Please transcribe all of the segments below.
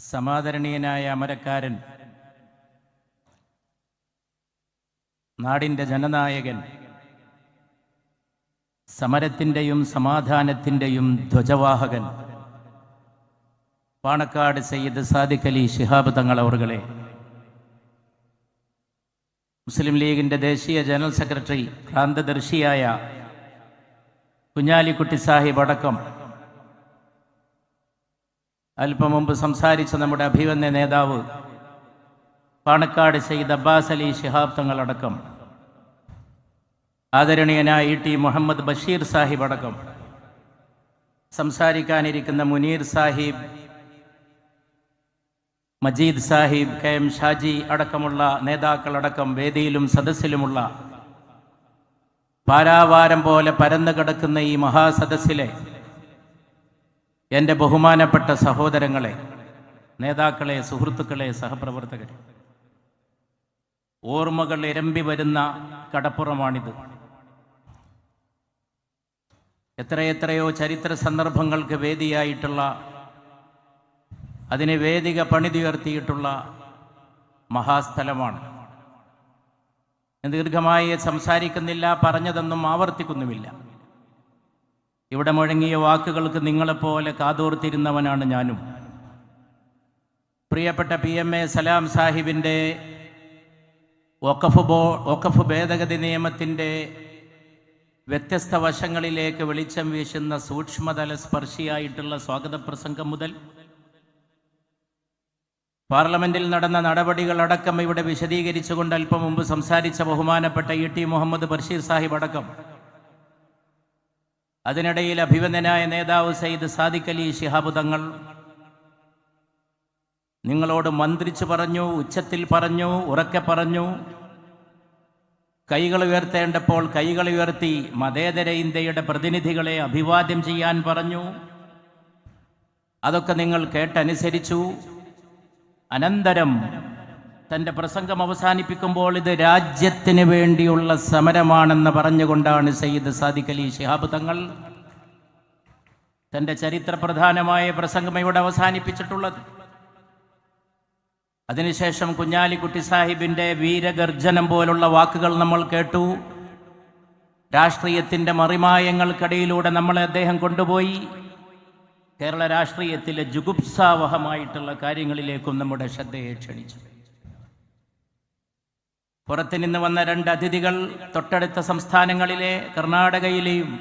സമാദരണീയനായ അമരക്കാരൻ നാടിന്റെ ജനനായകൻ സമരത്തിന്റെയും സമാധാനത്തിന്റെയും ധ്വജവാഹകൻ പാണക്കാട് സയ്യിദ് സാദിഖ് അലി ശിഹാബ് തങ്ങൾ മുസ്ലിം ലീഗിന്റെ ദേശീയ ജനറൽ സെക്രട്ടറി ക്രാന്തദർശിയായ കുഞ്ഞാലിക്കുട്ടി സാഹിബ് അടക്കം അല്പം മുമ്പ് സംസാരിച്ച നമ്മുടെ അഭിവന്യ നേതാവ് പാണക്കാട് സെയ്ദ് അബ്ബാസ് അലി ശിഹാബ് തങ്ങളടക്കം ആദരണീയനായ ഇ ടി. മുഹമ്മദ് ബഷീർ സാഹിബ് അടക്കം സംസാരിക്കാനിരിക്കുന്ന മുനീർ സാഹിബ് മജീദ് സാഹിബ് കെ. എം. ഷാജി അടക്കമുള്ള നേതാക്കളടക്കം വേദിയിലും സദസ്സിലുമുള്ള പാരാവാരം പോലെ പരന്നു കിടക്കുന്ന ഈ മഹാസദസ്സിലെ എന്റെ ബഹുമാനപ്പെട്ട സഹോദരങ്ങളെ നേതാക്കളെ സുഹൃത്തുക്കളെ സഹപ്രവർത്തകരെ ഓർമ്മകൾ ഇരമ്പി വരുന്ന കടപ്പുറമാണിത്. എത്രയെത്രയോ ചരിത്ര സന്ദർഭങ്ങൾക്ക് വേദിയായിട്ടുള്ള അതിനെ വേദിക പണിതുയർത്തിയിട്ടുള്ള മഹാസ്ഥലമാണ്. ദീർഘമായി സംസാരിക്കുന്നില്ല പറഞ്ഞതൊന്നും ആവർത്തിക്കുന്നുമില്ല. ഇവിടെ മുഴങ്ങിയ വാക്കുകൾക്ക് നിങ്ങളെപ്പോലെ കാതോർത്തിരുന്നവനാണ് ഞാനും. പ്രിയപ്പെട്ട പി എം എ സലാം സാഹിബിന്റെ ഒക്കഫ് ബോ ഒക്കഫ് ഭേദഗതി നിയമത്തിന്റെ വ്യത്യസ്ത വശങ്ങളിലേക്ക് വെളിച്ചം വീശുന്ന സൂക്ഷ്മതല സ്പർശിയായിട്ടുള്ള സ്വാഗത പ്രസംഗം മുതൽ പാർലമെന്റിൽ നടന്ന നടപടികളടക്കം ഇവിടെ വിശദീകരിച്ചുകൊണ്ട് അല്പം മുമ്പ് സംസാരിച്ച ബഹുമാനപ്പെട്ട ഇ ടി മുഹമ്മദ് ബഷീർ സാഹിബ് അടക്കം അതിനിടയിൽ അഭിവന്ദനായ നേതാവ് സയ്യിദ് സാദിഖ് അലി ശിഹാബ് തങ്ങൾ നിങ്ങളോട് മന്ത്രിച്ചു പറഞ്ഞു ഉച്ചത്തിൽ പറഞ്ഞു ഉറക്കെ പറഞ്ഞു. കൈകൾ ഉയർത്തേണ്ടപ്പോൾ കൈകൾ ഉയർത്തി മതേതര ഇന്ത്യയുടെ പ്രതിനിധികളെ അഭിവാദ്യം ചെയ്യാൻ പറഞ്ഞു. അതൊക്കെ നിങ്ങൾ കേട്ടനുസരിച്ചു. അനന്തരം തന്റെ പ്രസംഗം അവസാനിപ്പിക്കുമ്പോൾ ഇത് രാജ്യത്തിന് വേണ്ടിയുള്ള സമരമാണെന്ന് പറഞ്ഞുകൊണ്ടാണ് സയ്യിദ് സാദിഖ് അലി ശിഹാബ് തങ്ങൾ തന്റെ ചരിത്രപ്രധാനമായ പ്രസംഗം ഇവിടെ അവസാനിപ്പിച്ചിട്ടുള്ളത്. അതിനുശേഷം കുഞ്ഞാലിക്കുട്ടി സാഹിബിന്റെ വീരഗർജനം പോലുള്ള വാക്കുകൾ നമ്മൾ കേട്ടു. രാഷ്ട്രീയത്തിന്റെ മറിമായങ്ങൾക്കിടയിലൂടെ നമ്മളെ അദ്ദേഹം കൊണ്ടുപോയി. കേരള രാഷ്ട്രീയത്തിലെ ജുഗുപ്സാവഹമായിട്ടുള്ള കാര്യങ്ങളിലേക്കും നമ്മുടെ ശ്രദ്ധയെ ക്ഷണിച്ചു. പുറത്തു നിന്ന് വന്ന രണ്ട് അതിഥികൾ തൊട്ടടുത്ത സംസ്ഥാനങ്ങളിലെ കർണാടകയിലെയും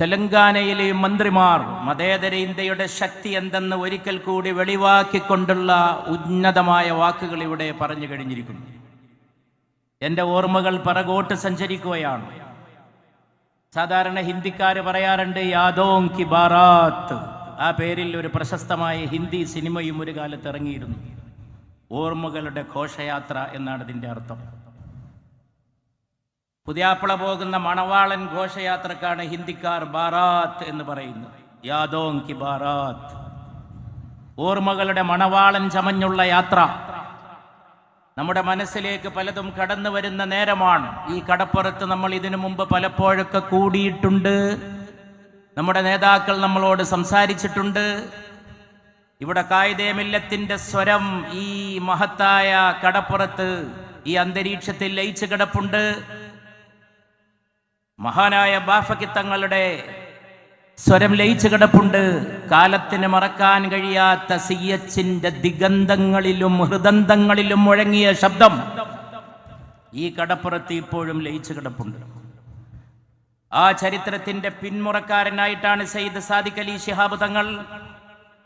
തെലങ്കാനയിലെയും മന്ത്രിമാർ മതേതര ഇന്ത്യയുടെ ശക്തി എന്തെന്ന് ഒരിക്കൽ കൂടി വെളിവാക്കിക്കൊണ്ടുള്ള ഉന്നതമായ വാക്കുകൾ ഇവിടെ പറഞ്ഞു കഴിഞ്ഞിരിക്കുന്നു. എന്റെ ഓർമ്മകൾ പറകോട്ട് സഞ്ചരിക്കുകയാണ്. സാധാരണ ഹിന്ദിക്കാർ പറയാറുണ്ട് യാദോം കി ബാറാത്ത്. ആ പേരിൽ ഒരു പ്രശസ്തമായ ഹിന്ദി സിനിമയും ഒരു കാലത്ത് ഇറങ്ങിയിരുന്നു. ഓർമ്മകളുടെ ഘോഷയാത്ര എന്നാണ് ഇതിന്റെ അർത്ഥം. പുതിയാപ്പിള പോകുന്ന മണവാളൻ ഘോഷയാത്രക്കാണ് ഹിന്ദിക്കാർ ബാറാത്ത് എന്ന് പറയുന്നത്. യാദോങ് കി ബാറാത്ത്. ഓർമ്മകളുടെ മണവാളൻ ചമഞ്ഞുള്ള യാത്ര. നമ്മുടെ മനസ്സിലേക്ക് പലതും കടന്നു വരുന്ന നേരമാണ്. ഈ കടപ്പുറത്ത് നമ്മൾ ഇതിനു മുമ്പ് പലപ്പോഴൊക്കെ കൂടിയിട്ടുണ്ട്. നമ്മുടെ നേതാക്കൾ നമ്മളോട് സംസാരിച്ചിട്ടുണ്ട്. ഇവിടെ കായികമില്ലത്തിന്റെ സ്വരം ഈ മഹത്തായ കടപ്പുറത്ത് ഈ അന്തരീക്ഷത്തിൽ ലയിച്ചു കിടപ്പുണ്ട്. മഹാനായ ബാഫക്കിത്തങ്ങളുടെ സ്വരം ലയിച്ചു കിടപ്പുണ്ട്. കാലത്തിന് മറക്കാൻ കഴിയാത്ത സി എച്ചിന്റെ ദിഗന്ധങ്ങളിലും ഹൃദന്തങ്ങളിലും മുഴങ്ങിയ ശബ്ദം ഈ കടപ്പുറത്ത് ഇപ്പോഴും ലയിച്ചു കിടപ്പുണ്ട്. ആ ചരിത്രത്തിന്റെ പിന്മുറക്കാരനായിട്ടാണ് സയ്യിദ് സാദിഖ് അലി ശിഹാബ് തങ്ങൾ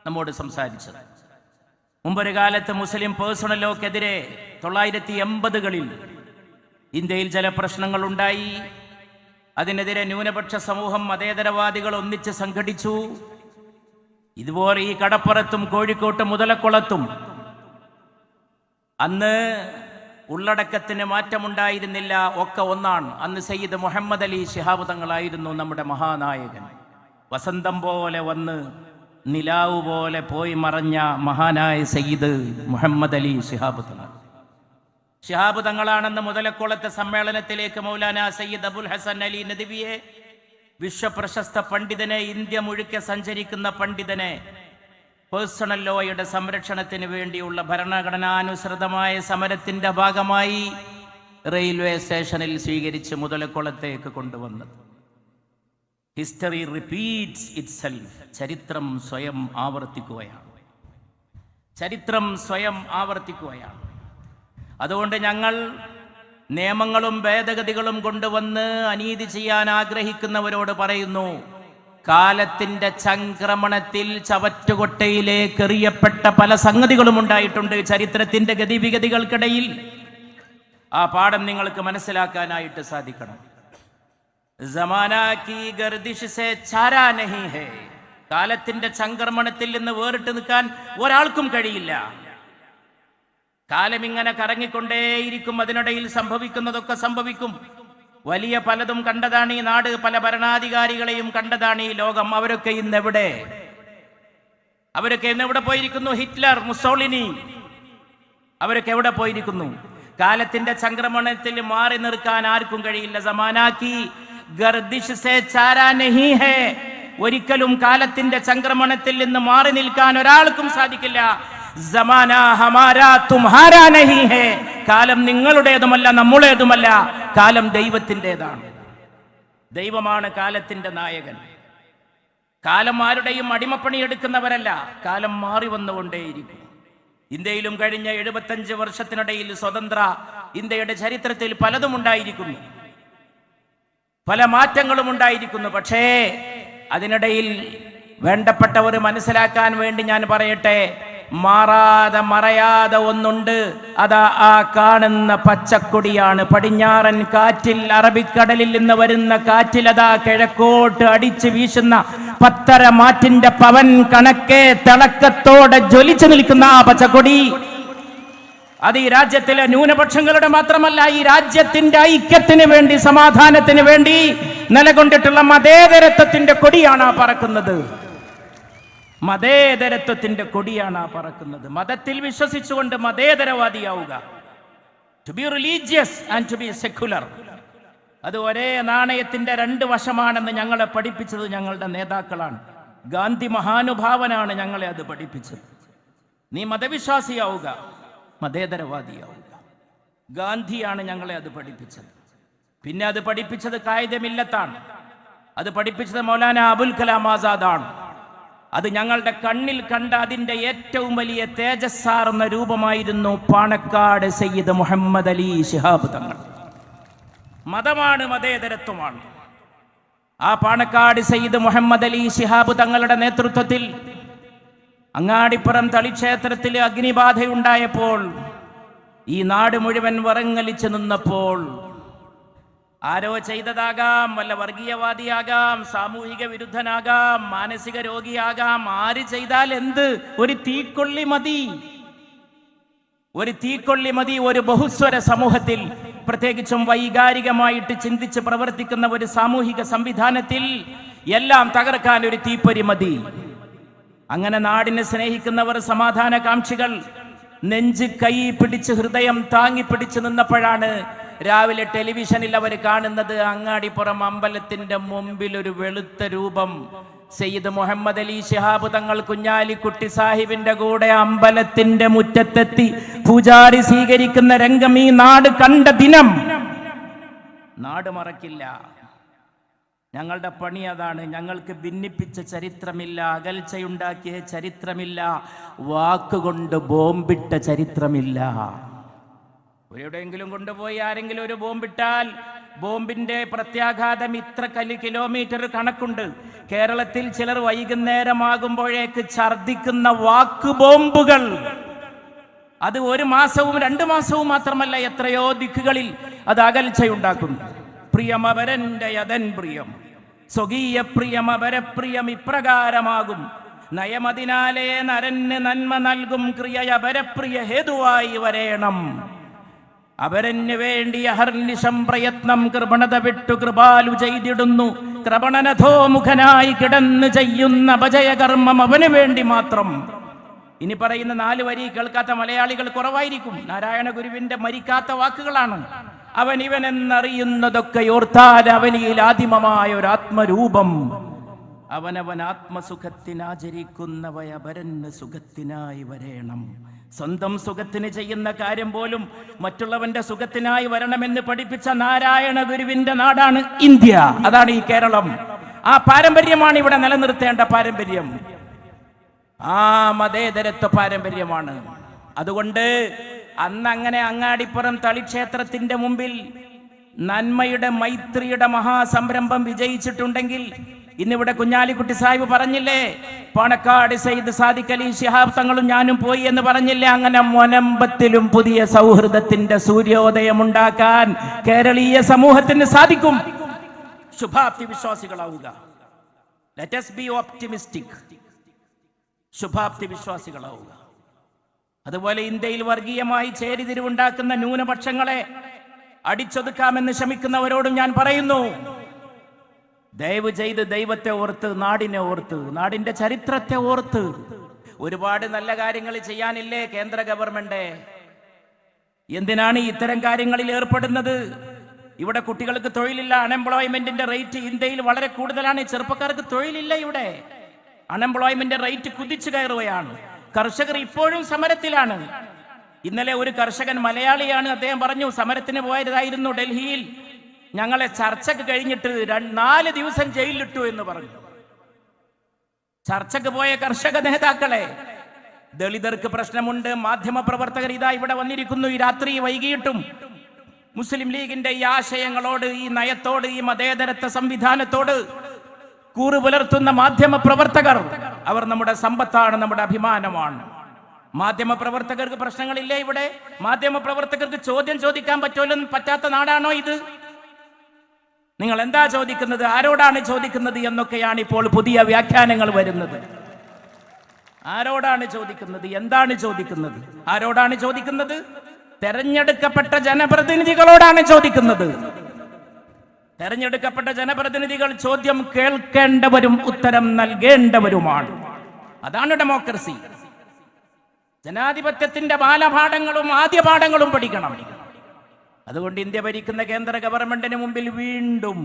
നമ്മോട് സംസാരിച്ചത്. മുമ്പൊരു കാലത്ത് മുസ്ലിം പേഴ്സണൽ ലോക്കെതിരെ തൊള്ളായിരത്തി എൺപതുകളിൽ ഇന്ത്യയിൽ ചില പ്രശ്നങ്ങൾ ഉണ്ടായി. അതിനെതിരെ ന്യൂനപക്ഷ സമൂഹം മതേതരവാദികൾ ഒന്നിച്ച് സംഘടിച്ചു. ഇതുപോലെ ഈ കടപ്പുറത്തും കോഴിക്കോട്ട് മുതലക്കുളത്തും അന്ന് ഉള്ളടക്കത്തിന് മാറ്റമുണ്ടായിരുന്നില്ല. ഒക്കെ ഒന്നാണ്. അന്ന് സയ്യിദ് മുഹമ്മദ് അലി ശിഹാബ് തങ്ങളായിരുന്നു നമ്മുടെ മഹാനായകൻ. വസന്തം പോലെ വന്ന് നിലാവ് പോലെ പോയി മറഞ്ഞ മഹാനായ സയ്യിദ് മുഹമ്മദ് അലി ശിഹാബ് തങ്ങൾ. ഷിഹാബ് തങ്ങളാണെന്ന് മുതലക്കുളത്തെ സമ്മേളനത്തിലേക്ക് മൗലാന സയ്യിദ് അബുൽ ഹസൻ അലി നദിവിയെ വിശ്വപ്രശസ്ത പണ്ഡിതനെ ഇന്ത്യ മുഴുക്കെ സഞ്ചരിക്കുന്ന പണ്ഡിതനെ പേഴ്സണൽ ലോയുടെ സംരക്ഷണത്തിന് വേണ്ടിയുള്ള ഭരണഘടനാനുസൃതമായ സമരത്തിന്റെ ഭാഗമായി റെയിൽവേ സ്റ്റേഷനിൽ സ്വീകരിച്ച് മുതലക്കുളത്തേക്ക് കൊണ്ടുവന്നത്. ഹിസ്റ്ററി റിപ്പീറ്റ്സ് ഇറ്റ് സെൽഫ് ചരിത്രം സ്വയം ആവർത്തിക്കുകയാണ്. ചരിത്രം സ്വയം ആവർത്തിക്കുകയാണ്. അതുകൊണ്ട് ഞങ്ങൾ നിയമങ്ങളും ഭേദഗതികളും കൊണ്ടുവന്ന് അനീതി ചെയ്യാൻ ആഗ്രഹിക്കുന്നവരോട് പറയുന്നു കാലത്തിന്റെ ചംക്രമണത്തിൽ ചവറ്റുകൊട്ടയിലേക്ക് എറിയപ്പെട്ട പല സംഗതികളും ഉണ്ടായിട്ടുണ്ട് ചരിത്രത്തിന്റെ ഗതിവിഗതികൾക്കിടയിൽ. ആ പാഠം നിങ്ങൾക്ക് മനസ്സിലാക്കാനായിട്ട് സാധിക്കണം. ജമാന കി ഗർദിഷ് സേ ചാരാ നഹി ഹേ കാലത്തിന്റെ സംക്രമണത്തിൽ നിന്ന് വേറിട്ട് നിൽക്കാൻ ഒരാൾക്കും കഴിയില്ല। കാലം ഇങ്ങനെ കറങ്ങിക്കൊണ്ടേയിരിക്കും അതിനിടയിൽ സംഭവിക്കുന്നതൊക്കെ സംഭവിക്കും। വലിയ പലതും കണ്ടതാണ് ഈ നാട് പല ഭരണാധികാരികളെയും കണ്ടതാണ് ഈ ലോകം. അവരൊക്കെ ഇന്ന് എവിടെ അവരൊക്കെ ഇന്ന് എവിടെ പോയിരിക്കുന്നു? ഹിറ്റ്ലർ മുസോളിനി അവരൊക്കെ എവിടെ പോയിരിക്കുന്നു? കാലത്തിന്റെ സംക്രമണത്തിൽ മാറി നിൽക്കാൻ ആർക്കും കഴിയില്ല. സമാനാക്കി ഗർദിഷ് സേ ചാരാ നഹി ഹേ. ഒരിക്കലും കാലത്തിന്റെ സംക്രമണത്തിൽ നിന്ന് മാറി നിൽക്കാൻ ഒരാൾക്കും സാധിക്കില്ല. സമാന ഹമാരാ തുംഹാരാ നഹി ഹേ. കാലം നിങ്ങളുടേതുമല്ല നമ്മളേതുമല്ല കാലം ദൈവത്തിന്റെതാണ്. ദൈവമാണ് കാലത്തിന്റെ നായകൻ. കാലം ആരുടെയും അടിമപ്പണി എടുക്കുന്നവരല്ല. കാലം മാറി വന്നുകൊണ്ടേയിരിക്കും. ഇന്ത്യയിലും കഴിഞ്ഞ എഴുപത്തഞ്ച് വർഷത്തിനിടയിൽ സ്വതന്ത്ര ഇന്ത്യയുടെ ചരിത്രത്തിൽ പലതും ഉണ്ടായിരിക്കുന്നു. പല മാറ്റങ്ങളും ഉണ്ടായിരിക്കുന്നു. പക്ഷേ അതിനിടയിൽ വേണ്ടപ്പെട്ടവർ മനസ്സിലാക്കാൻ വേണ്ടി ഞാൻ പറയട്ടെ. മാറാതെ മറയാതെ ഒന്നുണ്ട്. അതാ ആ കാണുന്ന പച്ചക്കൊടിയാണ്. പടിഞ്ഞാറൻ കാറ്റിൽ അറബിക്കടലിൽ നിന്ന് വരുന്ന കാറ്റിൽ അതാ കിഴക്കോട്ട് അടിച്ചു വീശുന്ന പത്തര മാറ്റിന്റെ പവൻ കണക്കെ തിളക്കത്തോടെ ജ്വലിച്ചു നിൽക്കുന്ന ആ പച്ചക്കൊടി. അത് ഈ രാജ്യത്തിലെ ന്യൂനപക്ഷങ്ങളുടെ മാത്രമല്ല ഈ രാജ്യത്തിന്റെ ഐക്യത്തിന് വേണ്ടി സമാധാനത്തിന് വേണ്ടി നിലകൊണ്ടിട്ടുള്ള മതേതരത്വത്തിന്റെ കൊടിയാണ് ആ പറക്കുന്നത്. മതേതരത്വത്തിന്റെ കൊടിയാണ് ആ പറക്കുന്നത്. മതത്തിൽ വിശ്വസിച്ചുകൊണ്ട് മതേതരവാദിയാവുക. To be religious and to be secular അത് ഒരേ നാണയത്തിന്റെ രണ്ട് വശമാണെന്ന് ഞങ്ങളെ പഠിപ്പിച്ചത് ഞങ്ങളുടെ നേതാക്കളാണ്. ഗാന്ധി മഹാനുഭാവനാണ് ഞങ്ങളെ അത് പഠിപ്പിച്ചത്. നീ മതവിശ്വാസിയാവുക. മതേതരവാദിയാവുക. ഗാന്ധിയാണ് ഞങ്ങളെ അത് പഠിപ്പിച്ചത്. പിന്നെ അത് പഠിപ്പിച്ചത് കായികമില്ലത്താണ് അത് പഠിപ്പിച്ചത് മൗലാന അബുൽ കലാം ആസാദാണ്. അത് ഞങ്ങളുടെ കണ്ണിൽ കണ്ട അതിന്റെ ഏറ്റവും വലിയ തേജസ്സാർന്ന രൂപമായിരുന്നു പാണക്കാട് സയ്യിദ് മുഹമ്മദ് അലി ശിഹാബ് തങ്ങൾ. മതമാണ് മതേതരത്വമാണ്. ആ പാണക്കാട് സയ്യിദ് മുഹമ്മദ് അലി ശിഹാബ് തങ്ങളുടെ നേതൃത്വത്തിൽ അങ്ങാടിപ്പുറം തളിക്ഷേത്രത്തിൽ അഗ്നിബാധയുണ്ടായപ്പോൾ ഈ നാട് മുഴുവൻ വറങ്ങലിച്ചു നിന്നപ്പോൾ ആരോ ചെയ്തതാകാം വല്ല വർഗീയവാദിയാകാം സാമൂഹിക വിരുദ്ധനാകാം മാനസിക രോഗിയാകാം ആര് ചെയ്താൽ എന്ത്? ഒരു തീക്കൊള്ളി മതി. ഒരു തീക്കൊള്ളി മതി ഒരു ബഹുസ്വര സമൂഹത്തിൽ. പ്രത്യേകിച്ചും വൈകാരികമായിട്ട് ചിന്തിച്ച് പ്രവർത്തിക്കുന്ന ഒരു സാമൂഹിക സംവിധാനത്തിൽ എല്ലാം തകർക്കാൻ ഒരു തീപ്പൊരി മതി. അങ്ങനെ നാടിനെ സ്നേഹിക്കുന്നവർ സമാധാനകാംക്ഷികൾ നെഞ്ച് കൈ പിടിച്ച് ഹൃദയം താങ്ങി പിടിച്ച് നിന്നപ്പോഴാണ് രാവിലെ ടെലിവിഷനിൽ അവർ കാണുന്നത് അങ്ങാടിപ്പുറം അമ്പലത്തിന്റെ മുമ്പിൽ ഒരു വെളുത്ത രൂപം. സയ്യിദ് മുഹമ്മദ് അലി ശിഹാബ് തങ്ങൾ കുഞ്ഞാലിക്കുട്ടി സാഹിബിന്റെ കൂടെ അമ്പലത്തിന്റെ മുറ്റത്തെത്തി പൂജാരി സ്വീകരിക്കുന്ന രംഗം ഈ നാട് കണ്ട ദിനം. നാട് മറക്കില്ല. ഞങ്ങളുടെ പണി അതാണ്. ഞങ്ങൾക്ക് ഭിന്നിപ്പിച്ച ചരിത്രമില്ല അകൽച്ചയുണ്ടാക്കിയ ചരിത്രമില്ല വാക്കുകൊണ്ട് ബോംബിട്ട ചരിത്രമില്ല. എവിടെയെങ്കിലും കൊണ്ടുപോയി ആരെങ്കിലും ഒരു ബോംബിട്ടാൽ ബോംബിന്റെ പ്രത്യാഘാതം ഇത്ര കലി കിലോമീറ്റർ കണക്കുണ്ട്. കേരളത്തിൽ ചിലർ വൈകുന്നേരമാകുമ്പോഴേക്ക് ഛർദിക്കുന്ന വാക്ക് ബോംബുകൾ. അത് ഒരു മാസവും രണ്ട് മാസവും മാത്രമല്ല എത്രയോ ദിക്കുകളിൽ അത് അകൽച്ചയുണ്ടാക്കുന്നു. പ്രിയമപരന്റെ യതൻ പ്രിയം. സ്വകീയ പ്രിയമപരപ്രിയം ഇപ്രകാരമാകും. നയമതിനാലേ നരന് നന്മ നൽകും ക്രിയ അപരപ്രിയ ഹേതുവായി വരേണം. അവരന് വേണ്ടി അഹർനിശം പ്രയത്നം കൃപണത വിട്ടു കൃപാലു ചെയ്തിടുന്നു. കൃപണനഥോ മുഖനായി കിടന്ന് ചെയ്യുന്ന അപജയകർമ്മം അവന് വേണ്ടി മാത്രം. ഇനി പറയുന്ന നാല് വരി കേൾക്കാത്ത മലയാളികൾ കുറവായിരിക്കും. നാരായണ ഗുരുവിന്റെ മരിക്കാത്ത വാക്കുകളാണ്. അവൻ ഇവൻ എന്നറിയുന്നതൊക്കെ ഓർത്താൽ അവനിൽ ആദിമമായ ഒരു ആത്മരൂപം. അവനവൻ ആത്മസുഖത്തിനാചരിക്കുന്നവയ ആത്മസുഖത്തിനാചരിക്കുന്നവയവരന് സുഖത്തിനായി വരേണം. സ്വന്തം സുഖത്തിന് ചെയ്യുന്ന കാര്യം പോലും മറ്റുള്ളവന്റെ സുഖത്തിനായി വരണമെന്ന് പഠിപ്പിച്ച നാരായണ ഗുരുവിന്റെ നാടാണ് ഇന്ത്യ. അതാണ് ഈ കേരളം. ആ പാരമ്പര്യമാണ് ഇവിടെ നിലനിർത്തേണ്ട പാരമ്പര്യം. ആ മതേതരത്വ പാരമ്പര്യമാണ്. അതുകൊണ്ട് അന്ന് അങ്ങനെ അങ്ങാടിപ്പുറം തളിക്ഷേത്രത്തിന്റെ മുമ്പിൽ നന്മയുടെ മൈത്രിയുടെ മഹാസംരംഭം വിജയിച്ചിട്ടുണ്ടെങ്കിൽ ഇന്നിവിടെ കുഞ്ഞാലിക്കുട്ടി സാഹിബ് പറഞ്ഞില്ലേ പണക്കാട് സയ്യിദ് സാദിഖ് അലി ശിഹാബ് തങ്ങളും ഞാനും പോയി എന്ന് പറഞ്ഞില്ലേ അങ്ങനെ മൊനമ്പത്തിലും പുതിയ സൗഹൃദത്തിന്റെ സൂര്യോദയം ഉണ്ടാക്കാൻ കേരളീയ സമൂഹത്തിന് സാധിക്കും. ശുഭാപ്തി വിശ്വാസികളാവുക. ലെറ്റസ് ബി ഓപ്റ്റിമിസ്റ്റിക് ശുഭാപ്തി വിശ്വാസികളാവുക. അതുപോലെ ഇന്ത്യയിൽ വർഗീയമായി ചേരിതിരിവുണ്ടാക്കുന്ന ന്യൂനപക്ഷങ്ങളെ അടിച്ചൊതുക്കാമെന്ന് ശ്രമിക്കുന്നവരോടും ഞാൻ പറയുന്നു. ദയവ് ചെയ്ത് ദൈവത്തെ ഓർത്ത് നാടിനെ ഓർത്ത് നാടിന്റെ ചരിത്രത്തെ ഓർത്ത്. ഒരുപാട് നല്ല കാര്യങ്ങൾ ചെയ്യാനില്ലേ കേന്ദ്ര ഗവൺമെന്റ്? എന്തിനാണ് ഇത്തരം കാര്യങ്ങളിൽ ഏർപ്പെടുന്നത്? ഇവിടെ കുട്ടികൾക്ക് തൊഴിലില്ല അൺഎംപ്ലോയ്മെന്റിന്റെ റേറ്റ് ഇന്ത്യയിൽ വളരെ കൂടുതലാണ് ചെറുപ്പക്കാർക്ക് തൊഴിലില്ല ഇവിടെ. അൺഎംപ്ലോയ്മെന്റ് റേറ്റ് കുതിച്ചു കയറുകയാണ്. കർഷകർ ഇപ്പോഴും സമരത്തിലാണ്. ഇന്നലെ ഒരു കർഷകൻ മലയാളിയാണ് അദ്ദേഹം പറഞ്ഞു സമരത്തിന് പോയതായിരുന്നു ഡൽഹിയിൽ. ഞങ്ങളെ ചർച്ചക്ക് കഴിഞ്ഞിട്ട് നാല് ദിവസം ജയിലിലിട്ടു എന്ന് പറഞ്ഞു. ചർച്ചക്ക് പോയ കർഷക നേതാക്കളെ ദളിതർക്ക് പ്രശ്നമുണ്ട് മാധ്യമ പ്രവർത്തകർ ഇതാ ഇവിടെ വന്നിരിക്കുന്നു ഈ രാത്രി വൈകിട്ടും. മുസ്ലിം ലീഗിന്റെ ഈ ആശയങ്ങളോട് ഈ നയത്തോട് ഈ മതേതരത്വ സംവിധാനത്തോട് കൂറു പുലർത്തുന്ന മാധ്യമ പ്രവർത്തകർ അവർ നമ്മുടെ സമ്പത്താണ് നമ്മുടെ അഭിമാനമാണ്. മാധ്യമ പ്രവർത്തകർക്ക് പ്രശ്നങ്ങളില്ല ഇവിടെ? മാധ്യമ പ്രവർത്തകർക്ക് ചോദ്യം ചോദിക്കാൻ പറ്റുമല്ലോ പറ്റാത്ത നാടാണോ ഇത്? നിങ്ങൾ എന്താ ചോദിക്കുന്നത്? ആരോടാണ് ചോദിക്കുന്നത് എന്നൊക്കെയാണ് ഇപ്പോൾ പുതിയ വ്യാഖ്യാനങ്ങൾ വരുന്നത്. ആരോടാണ് ചോദിക്കുന്നത്? എന്താണ് ചോദിക്കുന്നത്? ആരോടാണ് ചോദിക്കുന്നത്? തെരഞ്ഞെടുക്കപ്പെട്ട ജനപ്രതിനിധികളോടാണ് ചോദിക്കുന്നത്. തെരഞ്ഞെടുക്കപ്പെട്ട ജനപ്രതിനിധികൾ ചോദ്യം കേൾക്കേണ്ടവരും ഉത്തരം നൽകേണ്ടവരുമാണ്. അതാണ് ഡെമോക്രസി. ജനാധിപത്യത്തിന്റെ ബാലപാഠങ്ങളും ആദ്യ പാഠങ്ങളും പഠിക്കണം. അതുകൊണ്ട് ഇന്ത്യ ഭരിക്കുന്ന കേന്ദ്ര ഗവൺമെന്റിന് മുമ്പിൽ വീണ്ടും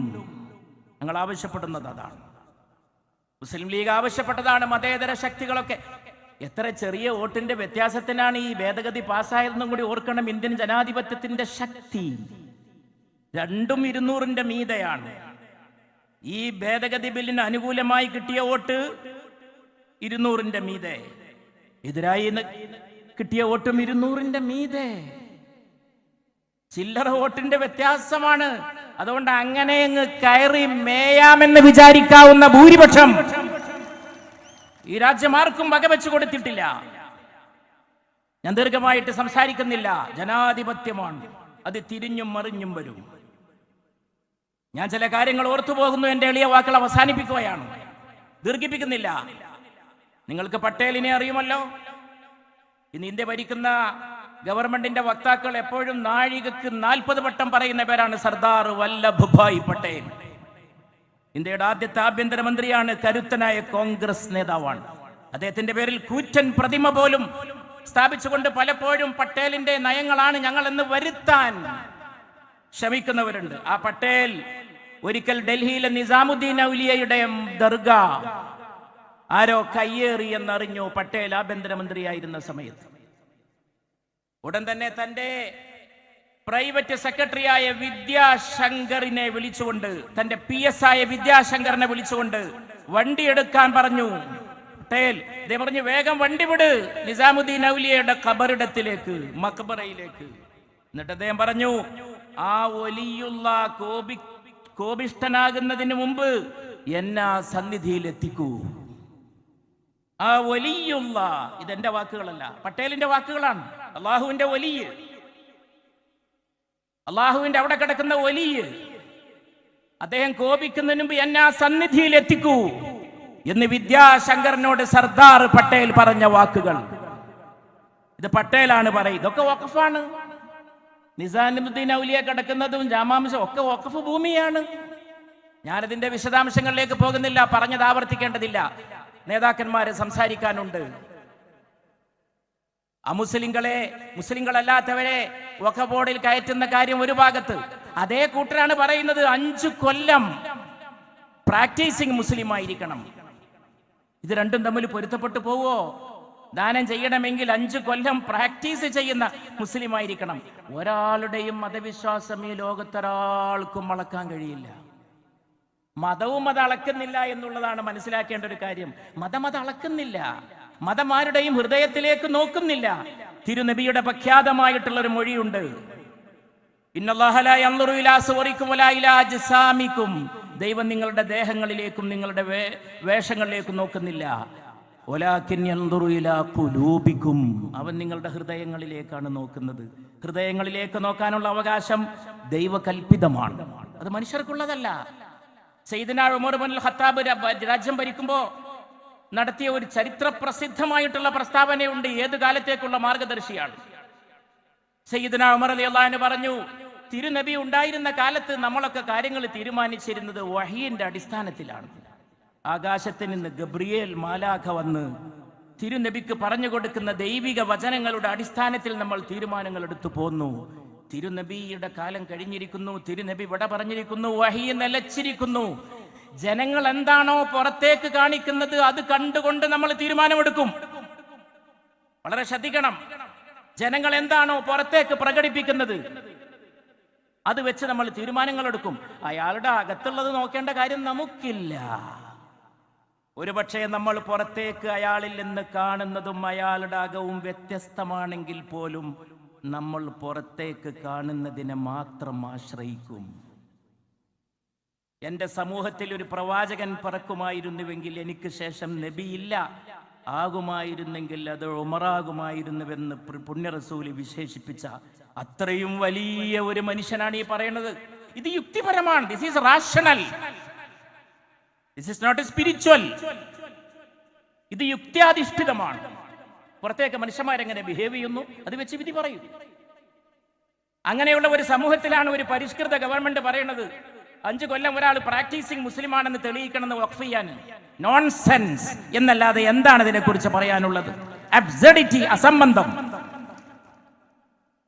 ഞങ്ങൾ ആവശ്യപ്പെടുന്നത് അതാണ്. മുസ്ലിം ലീഗ് ആവശ്യപ്പെട്ടതാണ് മതേതര ശക്തികളൊക്കെ. എത്ര ചെറിയ വോട്ടിന്റെ വ്യത്യാസത്തിനാണ് ഈ ഭേദഗതി പാസ്സായതെന്നും കൂടി ഓർക്കണം ഇന്ത്യൻ ജനാധിപത്യത്തിന്റെ ശക്തി. രണ്ടും ഇരുന്നൂറിന്റെ മീതയാണ്. ഈ ഭേദഗതി ബില്ലിന് അനുകൂലമായി കിട്ടിയ വോട്ട് ഇരുന്നൂറിന്റെ മീതെ. എതിരായി കിട്ടിയ വോട്ടും ഇരുന്നൂറിന്റെ മീതെ. ചില്ലറ വോട്ടിന്റെ വ്യത്യാസമാണ്. അതുകൊണ്ട് അങ്ങനെ അങ്ങ് കയറി മേയാമെന്ന് വിചാരിക്കാവുന്ന ഭൂരിപക്ഷം ഈ രാജ്യം ആർക്കും വകവെച്ചു കൊടുത്തിട്ടില്ല. ഞാൻ ദീർഘമായിട്ട് സംസാരിക്കുന്നില്ല. ജനാധിപത്യമാണ് അത് തിരിഞ്ഞും മറിഞ്ഞും വരും. ഞാൻ ചില കാര്യങ്ങൾ ഓർത്തു പോകുന്നു എന്റെ എളിയ വാക്കുകൾ അവസാനിപ്പിക്കുകയാണ്. ദീർഘിപ്പിക്കുന്നില്ല. നിങ്ങൾക്ക് പട്ടേലിനെ അറിയുമല്ലോ? ഇന്ന് ഇന്ത്യ ഭരിക്കുന്ന ഗവൺമെന്റിന്റെ വക്താക്കൾ എപ്പോഴും നാഴികക്ക് നാൽപ്പത് വട്ടം പറയുന്ന പേരാണ് സർദാർ വല്ലഭഭായ് പട്ടേൽ. ഇന്ത്യയുടെ ആദ്യത്തെ ആഭ്യന്തരമന്ത്രിയാണ് കരുത്തനായ കോൺഗ്രസ് നേതാവാണ്. അദ്ദേഹത്തിന്റെ പേരിൽ കൂറ്റൻ പ്രതിമ പോലും സ്ഥാപിച്ചുകൊണ്ട് പലപ്പോഴും പട്ടേലിന്റെ നയങ്ങളാണ് ഞങ്ങൾ എന്ന് വരുത്താൻ ശ്രമിക്കുന്നവരുണ്ട് ആ പട്ടേൽ ഒരിക്കൽ ഡൽഹിയിലെ നിസാമുദ്ദീൻ ഔലിയയുടെ ദർഗ ആരോ കയ്യേറി എന്നറിഞ്ഞു പട്ടേൽ ആഭ്യന്തരമന്ത്രിയായിരുന്ന സമയത്ത്. ഉടൻ തന്നെ തന്റെ പ്രൈവറ്റ് സെക്രട്ടറിയായ വിദ്യാശങ്കറിനെ വിളിച്ചുകൊണ്ട് തന്റെ പി എസ് ആയ വിദ്യാശങ്കറിനെ വിളിച്ചുകൊണ്ട് വണ്ടി എടുക്കാൻ പറഞ്ഞു. പട്ടേൽ ഇതേ പറഞ്ഞു വേഗം വണ്ടി വിട് നിസാമുദ്ദീൻ ഔലിയയുടെ ഖബറിടത്തിലേക്ക് മക്ബറയിലേക്ക്. എന്നിട്ട് അദ്ദേഹം പറഞ്ഞു ആ ഒലിയുള്ള കോപി കോപിഷ്ടനാകുന്നതിന് മുമ്പ് എന്നെ ആ സന്നിധിയിൽ എത്തിക്കൂ ആ ഒലിയുള്ള ഇതെന്റെ വാക്കുകളല്ല പട്ടേലിന്റെ വാക്കുകളാണ്. അള്ളാഹുവിന്റെ ഒലിയ് അള്ളാഹുവിന്റെ അവിടെ കിടക്കുന്ന ഒലിയ് അദ്ദേഹം കോപിക്കുന്നതിന് മുമ്പ് എന്നെ ആ സന്നിധിയിൽ എത്തിക്കൂ എന്ന് വിദ്യാശങ്കറിനോട് സർദാർ പട്ടേൽ പറഞ്ഞ വാക്കുകൾ. ഇത് പട്ടേലാണ് പറയുന്നത്. ഇതൊക്കെ വഖഫാണ്. നിസാമുദ്ദീൻ ഔലിയ കിടക്കുന്നതും ജാമാംശം ഒക്കെ വഖഫ് ഭൂമിയാണ്. ഞാനതിന്റെ വിശദാംശങ്ങളിലേക്ക് പോകുന്നില്ല പറഞ്ഞത് ആവർത്തിക്കേണ്ടതില്ല. നേതാക്കന്മാര് സംസാരിക്കാനുണ്ട്. അമുസ്ലിങ്ങളെ മുസ്ലിങ്ങളല്ലാത്തവരെ ഒക്കെ ബോർഡിൽ കയറ്റുന്ന കാര്യം ഒരു ഭാഗത്ത്. അതേ കൂട്ടരാണ് പറയുന്നത് അഞ്ചു കൊല്ലം പ്രാക്ടീസിങ് മുസ്ലിം ആയിരിക്കണം ഇത് രണ്ടും തമ്മിൽ പൊരുത്തപ്പെട്ടു പോവോ? ദാനം ചെയ്യണമെങ്കിൽ അഞ്ചു കൊല്ലം പ്രാക്ടീസ് ചെയ്യുന്ന മുസ്ലിം ആയിരിക്കണം ഒരാളുടെയും മതവിശ്വാസം ഈ ലോകത്തൊരാൾക്കും അളക്കാൻ കഴിയില്ല. മതവും അത് അളക്കുന്നില്ല എന്നുള്ളതാണ് മനസ്സിലാക്കേണ്ട ഒരു കാര്യം. മതം അത് അളക്കുന്നില്ല. മതമാരുടെയും ഹൃദയത്തിലേക്ക് നോക്കുന്നില്ല. തിരുനബിയുടെ പ്രഖ്യാതമായിട്ടുള്ള ഒരു മൊഴിയുണ്ട് ദൈവം നിങ്ങളുടെ ദേഹങ്ങളിലേക്കും നിങ്ങളുടെ വേഷങ്ങളിലേക്കും നോക്കുന്നില്ല. ഒലാക്കിൻ ഖുലൂബിക്കും. അവൻ നിങ്ങളുടെ ഹൃദയങ്ങളിലേക്കാണ് നോക്കുന്നത്. ഹൃദയങ്ങളിലേക്ക് നോക്കാനുള്ള അവകാശം ദൈവകൽപിതമാണ് അത് മനുഷ്യർക്കുള്ളതല്ല. സയ്യിദ്ന ഉമർ രാജ്യം ഭരിക്കുമ്പോ നടത്തിയ ഒരു ചരിത്ര പ്രസിദ്ധമായിട്ടുള്ള പ്രസ്താവനയുണ്ട്. ഏത് കാലത്തേക്കുള്ള മാർഗദർശിയാണ്? സയ്യിദ്ന ഉമർ അലി അള്ളഹാന് പറഞ്ഞു തിരുനബി ഉണ്ടായിരുന്ന കാലത്ത് നമ്മളൊക്കെ കാര്യങ്ങൾ തീരുമാനിച്ചിരുന്നത് വഹീന്റെ അടിസ്ഥാനത്തിലാണ്. ആകാശത്ത് നിന്ന് ഗബ്രിയേൽ മാലാഖ വന്ന് തിരുനബിക്ക് പറഞ്ഞു കൊടുക്കുന്ന ദൈവിക വചനങ്ങളുടെ അടിസ്ഥാനത്തിൽ നമ്മൾ തീരുമാനങ്ങൾ എടുത്തു പോന്നു. തിരുനബിയുടെ കാലം കഴിഞ്ഞിരിക്കുന്നു തിരുനബി വിട പറഞ്ഞിരിക്കുന്നു വഹി നിലച്ചിരിക്കുന്നു. ജനങ്ങൾ എന്താണോ പുറത്തേക്ക് കാണിക്കുന്നത് അത് കണ്ടുകൊണ്ട് നമ്മൾ തീരുമാനമെടുക്കും. വളരെ ശ്രദ്ധിക്കണം. ജനങ്ങൾ എന്താണോ പുറത്തേക്ക് പ്രകടിപ്പിക്കുന്നത് അത് വെച്ച് നമ്മൾ തീരുമാനങ്ങൾ എടുക്കും. അയാളുടെ അകത്തുള്ളത് നോക്കേണ്ട കാര്യം നമുക്കില്ല. ഒരുപക്ഷെ നമ്മൾ പുറത്തേക്ക് അയാളിൽ നിന്ന് കാണുന്നതും അയാളുടെ അകവും വ്യത്യസ്തമാണെങ്കിൽ പോലും നമ്മൾ പുറത്തേക്ക് കാണുന്നതിനെ മാത്രം ആശ്രയിക്കും. എന്റെ സമൂഹത്തിൽ ഒരു പ്രവാചകൻ പറക്കുമായിരുന്നുവെങ്കിൽ എനിക്ക് ശേഷം നബിയില്ല. ആകുമായിരുന്നെങ്കിൽ അത് ഉമറാകുമായിരുന്നുവെന്ന് പുണ്യറസൂലി പുണ്യ വിശേഷിപ്പിച്ച അത്രയും വലിയ ഒരു മനുഷ്യനാണ് ഈ പറയുന്നത്. ഇത് യുക്തിപരമാണ്. This is rational this is not spiritual ഇത് യുക്തിയാധിഷ്ഠിതമാണ്. പുറത്തേക്ക് മനുഷ്യന്മാരെങ്ങനെ ബിഹേവ് ചെയ്യുന്നു? അത് വെച്ച് വിധി പറയും. അങ്ങനെയുള്ള ഒരു സമൂഹത്തിലാണ് ഒരു പരിഷ്കൃത ഗവൺമെന്റ് പറയുന്നത്. അഞ്ചു കൊല്ലം ഒരാൾ പ്രാക്ടീസിങ് മുസ്ലിമാണെന്ന് തെളിയിക്കണമെന്ന് വഖഫ് ചെയ്യാൻ. നോൺസെൻസ് എന്നല്ലാതെ എന്താണ് ഇതിനെക്കുറിച്ച് പറയാനുള്ളത്? അബ്സഡിറ്റി അസംബന്ധം.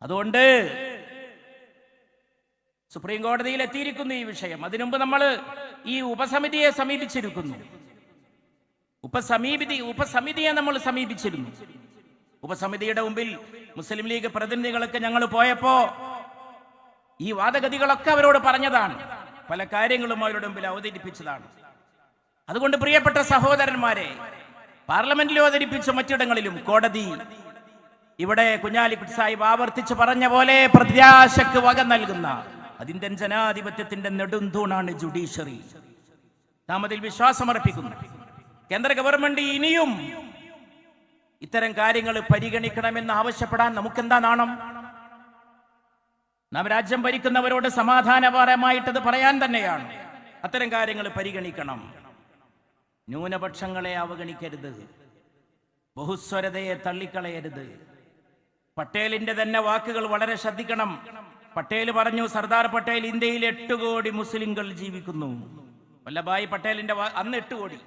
അതുകൊണ്ട് സുപ്രീം കോടതിയിൽ എത്തിയിരിക്കുന്നു ഈ വിഷയം. അതിനുമുമ്പ് നമ്മൾ ഈ ഉപസമിതിയെ സമീപിച്ചിരിക്കുന്നു. ഉപസമീപിതി ഉപസമിതിയെ നമ്മൾ സമീപിച്ചിരുന്നു. ഉപസമിതിയുടെ മുമ്പിൽ മുസ്ലിം ലീഗ് പ്രതിനിധികളൊക്കെ ഞങ്ങൾ പോയപ്പോ ഈ വാദഗതികളൊക്കെ അവരോട് പറഞ്ഞതാണ്. പല കാര്യങ്ങളും അവരുടെ മുമ്പിൽ അവതരിപ്പിച്ചതാണ്. അതുകൊണ്ട് പ്രിയപ്പെട്ട സഹോദരന്മാരെ പാർലമെന്റിൽ അവതരിപ്പിച്ച മറ്റിടങ്ങളിലും കോടതി ഇവിടെ കുഞ്ഞാലിക്കുട്ടി സാഹിബ് ആവർത്തിച്ച് പറഞ്ഞ പോലെ പ്രത്യാശക്ക് വക നൽകുന്ന അതിന്റെ ജനാധിപത്യത്തിന്റെ നെടുന്തൂണാണ് ജുഡീഷ്യറി. നാം അതിൽ വിശ്വാസമർപ്പിക്കുന്നു. കേന്ദ്ര ഗവൺമെന്റ് ഇനിയും ഇത്തരം കാര്യങ്ങൾ പരിഗണിക്കണമെന്ന് ആവശ്യപ്പെടാൻ നമുക്കെന്താ നാണം? നാം രാജ്യം ഭരിക്കുന്നവരോട് സമാധാനപരമായിട്ടത് പറയാൻ തന്നെയാണ്. അത്തരം കാര്യങ്ങൾ പരിഗണിക്കണം. ന്യൂനപക്ഷങ്ങളെ അവഗണിക്കരുത്. ബഹുസ്വരതയെ തള്ളിക്കളയരുത്. പട്ടേലിന്റെ തന്നെ വാക്കുകൾ വളരെ ശ്രദ്ധിക്കണം. പട്ടേൽ പറഞ്ഞു സർദാർ പട്ടേൽ ഇന്ത്യയിൽ എട്ട് കോടി മുസ്ലിങ്ങൾ ജീവിക്കുന്നു. വല്ലഭായ് പട്ടേലിന്റെ അന്ന് എട്ട് കോടി.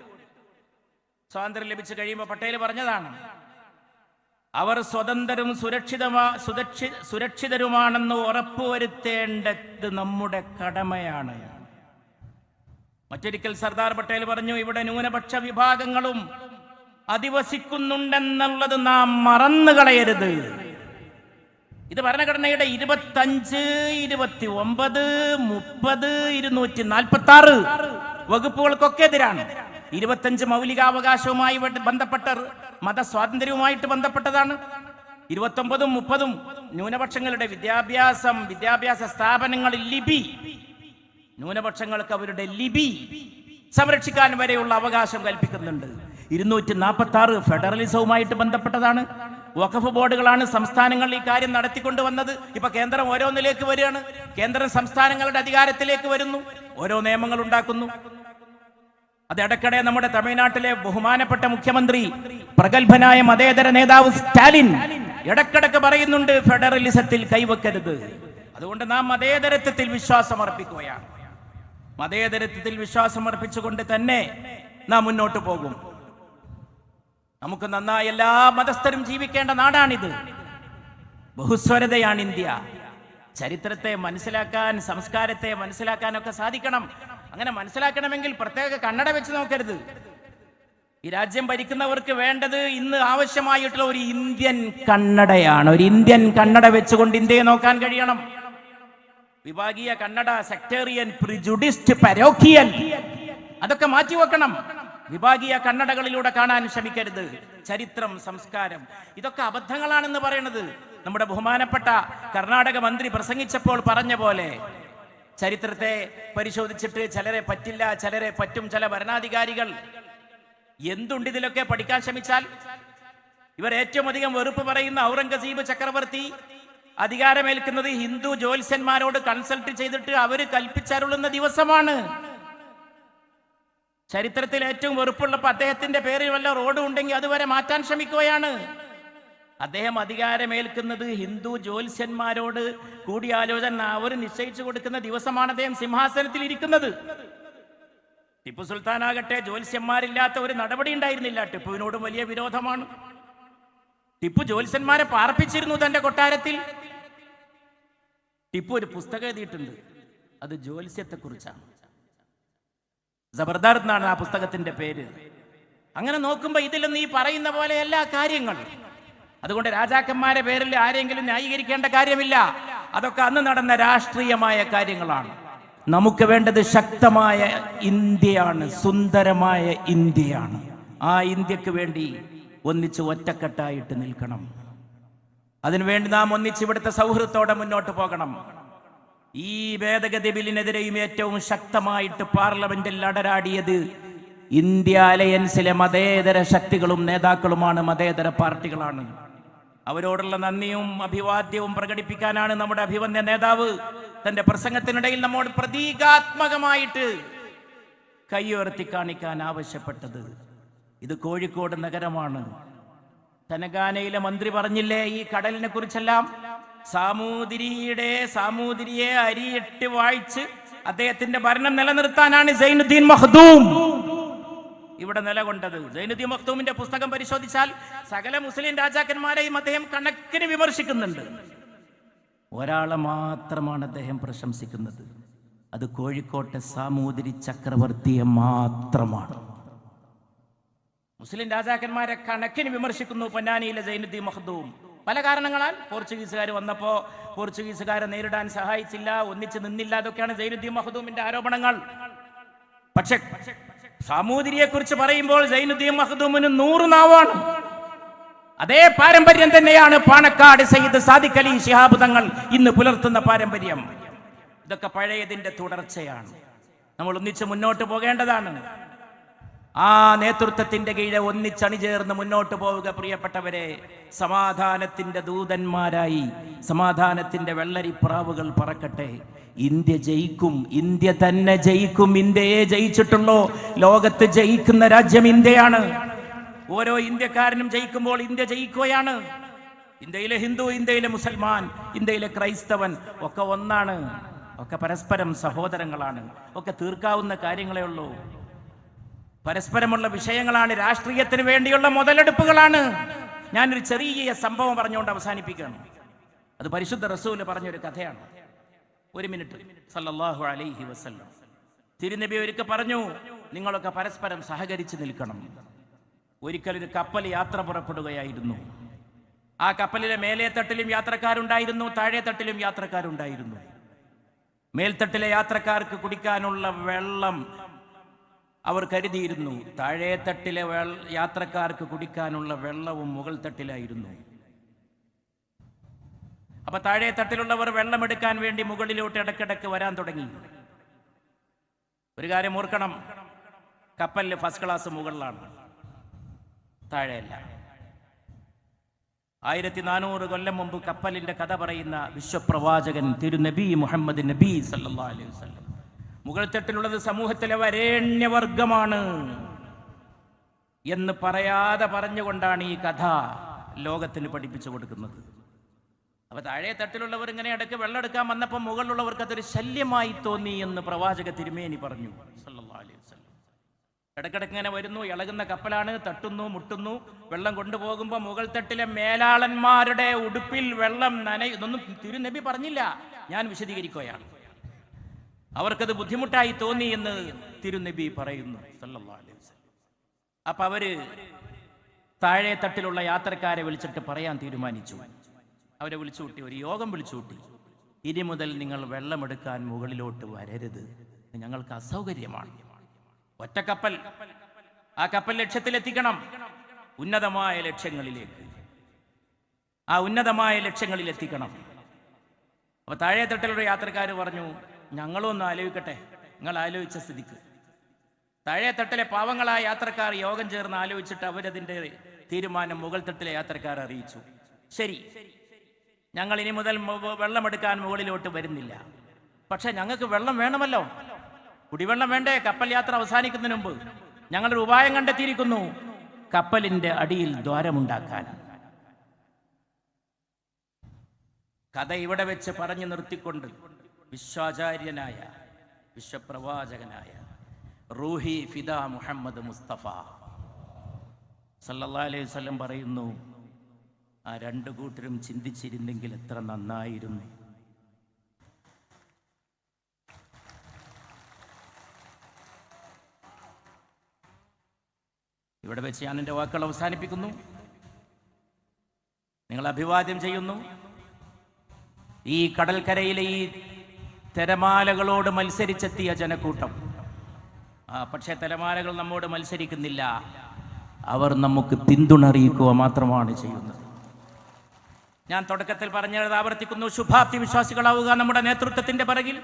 സ്വാതന്ത്ര്യം ലഭിച്ചു കഴിയുമ്പോൾ പട്ടേൽ പറഞ്ഞതാണ് അവർ സ്വതന്ത്രരും സുരക്ഷിതമാ സുരക്ഷി സുരക്ഷിതരുമാണെന്ന് ഉറപ്പുവരുത്തേണ്ടത് നമ്മുടെ കടമയാണ്. മറ്റൊരിക്കൽ സർദാർ പട്ടേൽ പറഞ്ഞു ഇവിടെ ന്യൂനപക്ഷ വിഭാഗങ്ങളും അധിവസിക്കുന്നുണ്ടെന്നുള്ളത് നാം മറന്നു കളയരുത് ഇത് ഭരണഘടനയുടെ ഇരുപത്തഞ്ച് ഇരുപത്തി ഒമ്പത് മുപ്പത് ഇരുന്നൂറ്റി നാൽപ്പത്തി ആറ് വകുപ്പുകൾക്കൊക്കെ എതിരാണ്. ഇരുപത്തഞ്ച് മൗലികാവകാശവുമായി ബന്ധ- ബന്ധപ്പെട്ട മതസ്വാതന്ത്ര്യവുമായിട്ട് ബന്ധപ്പെട്ടതാണ്. ഇരുപത്തൊമ്പതും മുപ്പതും ന്യൂനപക്ഷങ്ങളുടെ വിദ്യാഭ്യാസം വിദ്യാഭ്യാസ സ്ഥാപനങ്ങളിൽ ലിപി. ന്യൂനപക്ഷങ്ങൾക്ക് അവരുടെ ലിപി സംരക്ഷിക്കാൻ വരെയുള്ള അവകാശം കൽപ്പിക്കുന്നുണ്ട്. ഇരുന്നൂറ്റി നാൽപ്പത്തി ആറ് ഫെഡറലിസവുമായിട്ട് ബന്ധപ്പെട്ടതാണ്. വഖഫ് ബോർഡുകളാണ് സംസ്ഥാനങ്ങൾ ഈ കാര്യം നടത്തിക്കൊണ്ടുവന്നത്. ഇപ്പൊ കേന്ദ്രം ഓരോന്നിലേക്ക് വരികയാണ്. കേന്ദ്രം സംസ്ഥാനങ്ങളുടെ അധികാരത്തിലേക്ക് വരുന്നു. ഓരോ നിയമങ്ങൾ ഉണ്ടാക്കുന്നു. അത് ഇടയ്ക്കിടെ നമ്മുടെ തമിഴ്നാട്ടിലെ ബഹുമാനപ്പെട്ട മുഖ്യമന്ത്രി പ്രഗത്ഭനായ മതേതര നേതാവ് സ്റ്റാലിൻ ഇടക്കിടക്ക് പറയുന്നുണ്ട് ഫെഡറലിസത്തിൽ കൈവെക്കരുത്. അതുകൊണ്ട് നാം മതേതരത്വത്തിൽ വിശ്വാസം അർപ്പിക്കുകയാണ്. മതേതരത്വത്തിൽ വിശ്വാസം അർപ്പിച്ചുകൊണ്ട് തന്നെ നാം മുന്നോട്ട് പോകും. നമുക്ക് നന്നായി എല്ലാ മതസ്ഥരും ജീവിക്കേണ്ട നാടാണിത്. ബഹുസ്വരതയാണ് ഇന്ത്യ. ചരിത്രത്തെ മനസ്സിലാക്കാൻ സംസ്കാരത്തെ മനസ്സിലാക്കാനൊക്കെ സാധിക്കണം. അങ്ങനെ മനസ്സിലാക്കണമെങ്കിൽ പ്രത്യേക കണ്ണട വെച്ച് നോക്കരുത്. ഈ രാജ്യം ഭരിക്കുന്നവർക്ക് വേണ്ടത് ഇന്ന് ആവശ്യമായിട്ടുള്ള ഒരു ഇന്ത്യൻ കണ്ണടയാണ്. ഒരു ഇന്ത്യൻ കണ്ണട വെച്ചുകൊണ്ട് ഇന്ത്യയെ നോക്കാൻ കഴിയണം. വിഭാഗീയ കണ്ണട സെക്ടേറിയൻ പ്രിജുഡിസ്റ്റ് പരോക്കിയൻ അതൊക്കെ മാറ്റിവെക്കണം. വിഭാഗീയ കണ്ണടകളിലൂടെ കാണാൻ ശ്രമിക്കരുത്. ചരിത്രം സംസ്കാരം ഇതൊക്കെ അബദ്ധങ്ങളാണെന്ന് പറയുന്നത് നമ്മുടെ ബഹുമാനപ്പെട്ട കർണാടക മന്ത്രി പ്രസംഗിച്ചപ്പോൾ പറഞ്ഞ പോലെ. ചരിത്രത്തെ പരിശോധിച്ചിട്ട് ചിലരെ പറ്റില്ല ചിലരെ പറ്റും ചില ഭരണാധികാരികൾ. എന്തുണ്ട് ഇതിലൊക്കെ പഠിക്കാൻ ശ്രമിച്ചാൽ? ഇവർ ഏറ്റവും അധികം വെറുപ്പ് പറയുന്ന ഔറംഗസീബ് ചക്രവർത്തി അധികാരമേൽക്കുന്നത് ഹിന്ദു ജ്യോത്സ്യന്മാരോട് കൺസൾട്ട് ചെയ്തിട്ട് അവർ കൽപ്പിച്ചരുളുന്ന ദിവസമാണ്. ചരിത്രത്തിൽ ഏറ്റവും വെറുപ്പുള്ളപ്പോൾ അദ്ദേഹത്തിന്റെ പേരിൽ വല്ല റോഡ് ഉണ്ടെങ്കിൽ അതുവരെ മാറ്റാൻ ശ്രമിക്കുകയാണ്. അദ്ദേഹം അധികാരമേൽക്കുന്നത് ഹിന്ദു ജ്യോത്സ്യന്മാരോട് കൂടിയാലോചന അവർ നിശ്ചയിച്ചു കൊടുക്കുന്ന ദിവസമാണ് അദ്ദേഹം സിംഹാസനത്തിൽ ഇരിക്കുന്നത്. ടിപ്പു സുൽത്താൻ സുൽത്താനാകട്ടെ ജ്യോത്സ്യന്മാരില്ലാത്ത ഒരു നടപടി ഉണ്ടായിരുന്നില്ല. ടിപ്പുവിനോടും വലിയ വിരോധമാണ്. ടിപ്പു ജ്യോത്സ്യന്മാരെ പാർപ്പിച്ചിരുന്നു തന്റെ കൊട്ടാരത്തിൽ. ടിപ്പു ഒരു പുസ്തകം എഴുതിയിട്ടുണ്ട്. അത് ജ്യോത്സ്യത്തെ കുറിച്ചാണ് ജബർദാർ എന്നാണ് ആ പുസ്തകത്തിന്റെ പേര്. അങ്ങനെ നോക്കുമ്പോൾ ഇതിലൊന്നും ഈ പറയുന്ന പോലെ എല്ലാ കാര്യങ്ങളും. അതുകൊണ്ട് രാജാക്കന്മാരെ പേരിൽ ആരെങ്കിലും ന്യായീകരിക്കേണ്ട കാര്യമില്ല. അതൊക്കെ അന്ന് നടന്ന രാഷ്ട്രീയമായ കാര്യങ്ങളാണ്. നമുക്ക് വേണ്ടത് ശക്തമായ ഇന്ത്യയാണ് സുന്ദരമായ ഇന്ത്യയാണ്. ആ ഇന്ത്യയ്ക്ക് വേണ്ടി ഒന്നിച്ച് ഒറ്റക്കെട്ടായിട്ട് നിൽക്കണം. അതിനുവേണ്ടി നാം ഒന്നിച്ച് ഇവിടുത്തെ സൗഹൃദത്തോടെ മുന്നോട്ട് പോകണം. ഈ ഭേദഗതി ബില്ലിനെതിരെയും ഏറ്റവും ശക്തമായിട്ട് പാർലമെന്റിൽ അടരാടിയത് ഇന്ത്യ അലയൻസിലെ മതേതര ശക്തികളും നേതാക്കളുമാണ് മതേതര പാർട്ടികളാണ്. അവരോടുള്ള നന്ദിയും അഭിവാദ്യവും പ്രകടിപ്പിക്കാനാണ് നമ്മുടെ അഭിവന്യ നേതാവ്. തന്റെ പ്രസംഗത്തിനിടയിൽ നമ്മോട് പ്രതീകാത്മകമായിട്ട് കൈയുയർത്തി കാണിക്കാൻ ആവശ്യപ്പെട്ടത് ഇത് കോഴിക്കോട് നഗരമാണ്. തനഗാനയിലെ മന്ത്രി പറഞ്ഞില്ലേ ഈ കടലിനെ കുറിച്ചെല്ലാം? സാമൂതിരിയുടെ സാമൂതിരിയെ അരിയിട്ട് വായിച്ച് അദ്ദേഹത്തിന്റെ ഭരണം നിലനിർത്താനാണ് സൈനുദ്ദീൻ മഹ്ദൂം. ഇവിടെ നിലകൊണ്ടത്. സൈനുദ്ദീൻ മഖ്ദൂമിന്റെ പുസ്തകം പരിശോധിച്ചാൽ സകല മുസ്ലിം രാജാക്കന്മാരെയും അദ്ദേഹം കണക്കിന് വിമർശിക്കുന്നുണ്ട്. ഒരാളെ മാത്രമാണ് അദ്ദേഹം പ്രശംസിക്കുന്നത്. അത് കോഴിക്കോട്ടെ സാമൂതിരി ചക്രവർത്തിയെ മാത്രമാണ്. മുസ്ലിം രാജാക്കന്മാരെ കണക്കിന് വിമർശിക്കുന്നു പൊന്നാനിയിലെ സൈനുദ്ദീൻ മഹ്ദൂം. പല കാരണങ്ങളാൽ പോർച്ചുഗീസുകാർ വന്നപ്പോൾ പോർച്ചുഗീസുകാരെ നേരിടാൻ സഹായിച്ചില്ല ഒന്നിച്ച് നിന്നില്ല അതൊക്കെയാണ് സൈനുദ്ദീൻ മഹദൂമിന്റെ ആരോപണങ്ങൾ. പക്ഷെ സാമൂതിരിയെ കുറിച്ച് പറയുമ്പോൾ സൈനുദ്ദീൻ മഹദൂമിന് നൂറ് നാവാണ്. അതേ പാരമ്പര്യം തന്നെയാണ് പാണക്കാട് സയ്യിദ് സാദിഖ് അലി ശിഹാബ് തങ്ങൾ ഇന്ന് പുലർത്തുന്ന പാരമ്പര്യം. ഇതൊക്കെ പഴയതിന്റെ തുടർച്ചയാണ്. നമ്മൾ ഒന്നിച്ച് മുന്നോട്ട് പോകേണ്ടതാണ്. ആ നേതൃത്വത്തിന്റെ കീഴെ ഒന്നിച്ചണിചേർന്ന് മുന്നോട്ട് പോവുക പ്രിയപ്പെട്ടവരെ. സമാധാനത്തിന്റെ ദൂതന്മാരായി സമാധാനത്തിന്റെ വെള്ളരിപ്രാവുകൾ പറക്കട്ടെ. ഇന്ത്യ ജയിക്കും ഇന്ത്യ തന്നെ ജയിക്കും ഇന്ത്യയെ ജയിച്ചിട്ടുള്ളോ. ലോകത്ത് ജയിക്കുന്ന രാജ്യം ഇന്ത്യയാണ്. ഓരോ ഇന്ത്യക്കാരനും ജയിക്കുമ്പോൾ ഇന്ത്യ ജയിക്കുകയാണ്. ഇന്ത്യയിലെ ഹിന്ദു ഇന്ത്യയിലെ മുസൽമാൻ ഇന്ത്യയിലെ ക്രൈസ്തവൻ ഒക്കെ ഒന്നാണ്. ഒക്കെ പരസ്പരം സഹോദരങ്ങളാണ്. ഒക്കെ തീർക്കാവുന്ന കാര്യങ്ങളേ ഉള്ളൂ. പരസ്പരമുള്ള വിഷയങ്ങളാണ്. രാഷ്ട്രീയത്തിന് വേണ്ടിയുള്ള മുതലെടുപ്പുകളാണ്. ഞാനൊരു ചെറിയ സംഭവം പറഞ്ഞുകൊണ്ട് അവസാനിപ്പിക്കുകയാണ്. അത് പരിശുദ്ധ റസൂൽ പറഞ്ഞൊരു കഥയാണ്. ഒരു മിനിറ്റ്. സല്ലല്ലാഹു അലൈഹി വസല്ലം. തിരുനബി ഒരിക്കൽ പറഞ്ഞു നിങ്ങളൊക്കെ പരസ്പരം സഹകരിച്ച് നിൽക്കണം. ഒരിക്കലൊരു കപ്പൽ യാത്ര പുറപ്പെടുകയായിരുന്നു. ആ കപ്പലിലെ മേലേ തട്ടിലും യാത്രക്കാരുണ്ടായിരുന്നു താഴെ തട്ടിലും യാത്രക്കാരുണ്ടായിരുന്നു. മേൽത്തട്ടിലെ യാത്രക്കാർക്ക് കുടിക്കാനുള്ള വെള്ളം അവർ കരുതിയിരുന്നു താഴേത്തട്ടിലെ യാത്രക്കാർക്ക് കുടിക്കാനുള്ള വെള്ളവും മുകൾ തട്ടിലായിരുന്നു. അപ്പൊ താഴെ തട്ടിലുള്ളവർ വെള്ളമെടുക്കാൻ വേണ്ടി മുകളിലോട്ട് ഇടക്കിടക്ക് വരാൻ തുടങ്ങി. ഒരു കാര്യം ഓർക്കണം കപ്പലിൽ ഫസ്റ്റ് ക്ലാസ് മുകളിലാണ്. താഴെയല്ല. ആയിരത്തി നാനൂറ് കൊല്ലം മുമ്പ് കപ്പലിന്റെ കഥ പറയുന്ന വിശ്വപ്രവാചകൻ തിരുനബി മുഹമ്മദ് നബി സല്ലാ അലൈഹി വസല്ലം മുകൾ തട്ടിലുള്ളത് സമൂഹത്തിലെ വരേണ്യവർഗമാണ് എന്ന് പറയാതെ പറഞ്ഞുകൊണ്ടാണ് ഈ കഥ ലോകത്തിന് പഠിപ്പിച്ചു കൊടുക്കുന്നത്. അപ്പൊ താഴെ തട്ടിലുള്ളവർ ഇങ്ങനെ ഇടയ്ക്ക് വെള്ളം എടുക്കാൻ വന്നപ്പോൾ മുകളിലുള്ളവർക്ക് അതൊരു ശല്യമായി തോന്നി എന്ന് പ്രവാചക തിരുമേനി പറഞ്ഞു സല്ലല്ലാഹു അലൈഹി ഇടക്കിടക്ക് ഇങ്ങനെ വരുന്നു ഇളകുന്ന കപ്പലാണ് തട്ടുന്നു മുട്ടുന്നു വെള്ളം കൊണ്ടുപോകുമ്പോൾ മുകൾ തട്ടിലെ മേലാളന്മാരുടെ ഉടുപ്പിൽ വെള്ളം നനയുന്നൊന്നും തിരുനബി പറഞ്ഞില്ല. ഞാൻ വിശദീകരിക്കുകയാണ്. അവർക്കത് ബുദ്ധിമുട്ടായി തോന്നി എന്ന് തിരുനബി പറയുന്നു. അപ്പൊ അവർ താഴെ തട്ടിലുള്ള യാത്രക്കാരെ വിളിച്ചിട്ട് പറയാൻ തീരുമാനിച്ചു. അവരെ വിളിച്ചു കൂട്ടി ഒരു യോഗം വിളിച്ചു കൂട്ടി. ഇനി മുതൽ നിങ്ങൾ വെള്ളമെടുക്കാൻ മുകളിലോട്ട് വരരുത്. ഞങ്ങൾക്ക് അസൗകര്യമാണ്. ഒറ്റ കപ്പൽ. ആ കപ്പൽ ലക്ഷ്യത്തിലെത്തിക്കണം. ഉന്നതമായ ലക്ഷ്യങ്ങളിലേക്ക്. ആ ഉന്നതമായ ലക്ഷ്യങ്ങളിൽ എത്തിക്കണം അപ്പൊ താഴെ തട്ടിലുള്ള യാത്രക്കാർ പറഞ്ഞു ഞങ്ങളും ഒന്ന് ആലോചിക്കട്ടെ. നിങ്ങൾ ആലോചിച്ച സ്ഥിതിക്ക്. താഴെ തട്ടിലെ പാവങ്ങളായ യാത്രക്കാർ യോഗം ചേർന്ന് ആലോചിച്ചിട്ട് അവരതിന്റെ തീരുമാനം മുകൾ തട്ടിലെ യാത്രക്കാർ അറിയിച്ചു. ശരി. ഞങ്ങൾ ഇനി മുതൽ വെള്ളമെടുക്കാൻ മുകളിലോട്ട് വരുന്നില്ല. പക്ഷെ ഞങ്ങൾക്ക് വെള്ളം വേണമല്ലോ. കുടിവെള്ളം വേണ്ടേ? കപ്പൽ യാത്ര അവസാനിക്കുന്നതിന് മുമ്പ്. ഞങ്ങളൊരു ഉപായം കണ്ടെത്തിയിരിക്കുന്നു. കപ്പലിന്റെ അടിയിൽ ദ്വാരമുണ്ടാക്കാൻ. കഥ ഇവിടെ വെച്ച് പറഞ്ഞു നിർത്തിക്കൊണ്ട് വിശ്വാചാര്യനായ വിശ്വപ്രവാചകനായ റൂഹി ഫിദ മുഹമ്മദ് മുസ്തഫ. സല്ലല്ലാ അലൈഹി വസല്ലം പറയുന്നു ആ രണ്ടു കൂട്ടരും ചിന്തിച്ചിരുന്നെങ്കിൽ എത്ര നന്നായിരുന്നു. ഇവിടെ വെച്ച് ഞാൻ എന്റെ വാക്കുകൾ അവസാനിപ്പിക്കുന്നു. നിങ്ങൾ അഭിവാദ്യം ചെയ്യുന്നു. ഈ കടൽക്കരയിലെ ഈ തിരമാലകളോട് മത്സരിച്ചെത്തിയ ജനക്കൂട്ടം. പക്ഷേ തിരമാലകൾ നമ്മോട് മത്സരിക്കുന്നില്ല. അവർ നമുക്ക് പിന്തുണറിയിക്കുക മാത്രമാണ് ചെയ്യുന്നത്. ഞാൻ തുടക്കത്തിൽ പറഞ്ഞത് ആവർത്തിക്കുന്നു ശുഭാപ്തി വിശ്വാസികളാവുക നമ്മുടെ നേതൃത്വത്തിന്റെ പിറകിൽ.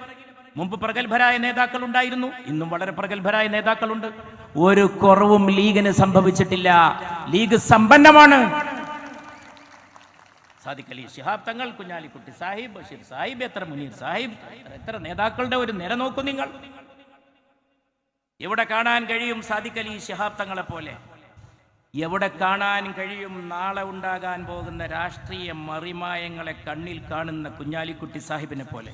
മുമ്പ് പ്രഗത്ഭരായ നേതാക്കൾ ഉണ്ടായിരുന്നു ഇന്നും വളരെ പ്രഗത്ഭരായ നേതാക്കളുണ്ട്. ഒരു കുറവും ലീഗിന് സംഭവിച്ചിട്ടില്ല. ലീഗ് സമ്പന്നമാണ്. സാദിഖ് അലി ശിഹാബ് തങ്ങൾ കുഞ്ഞാലിക്കുട്ടി സാഹിബ് ബഷീർ സാഹിബ് എത്ര മുനീർ സാഹിബ് എത്ര നേതാക്കളുടെ ഒരു നിര നോക്കൂ നിങ്ങൾ. എവിടെ കാണാൻ കഴിയും സാദിഖ് അലി ശിഹാബ് തങ്ങളെ പോലെ? എവിടെ കാണാൻ കഴിയും നാളെ ഉണ്ടാകാൻ പോകുന്ന രാഷ്ട്രീയ മറിമായങ്ങളെ കണ്ണിൽ കാണുന്ന കുഞ്ഞാലിക്കുട്ടി സാഹിബിനെ പോലെ?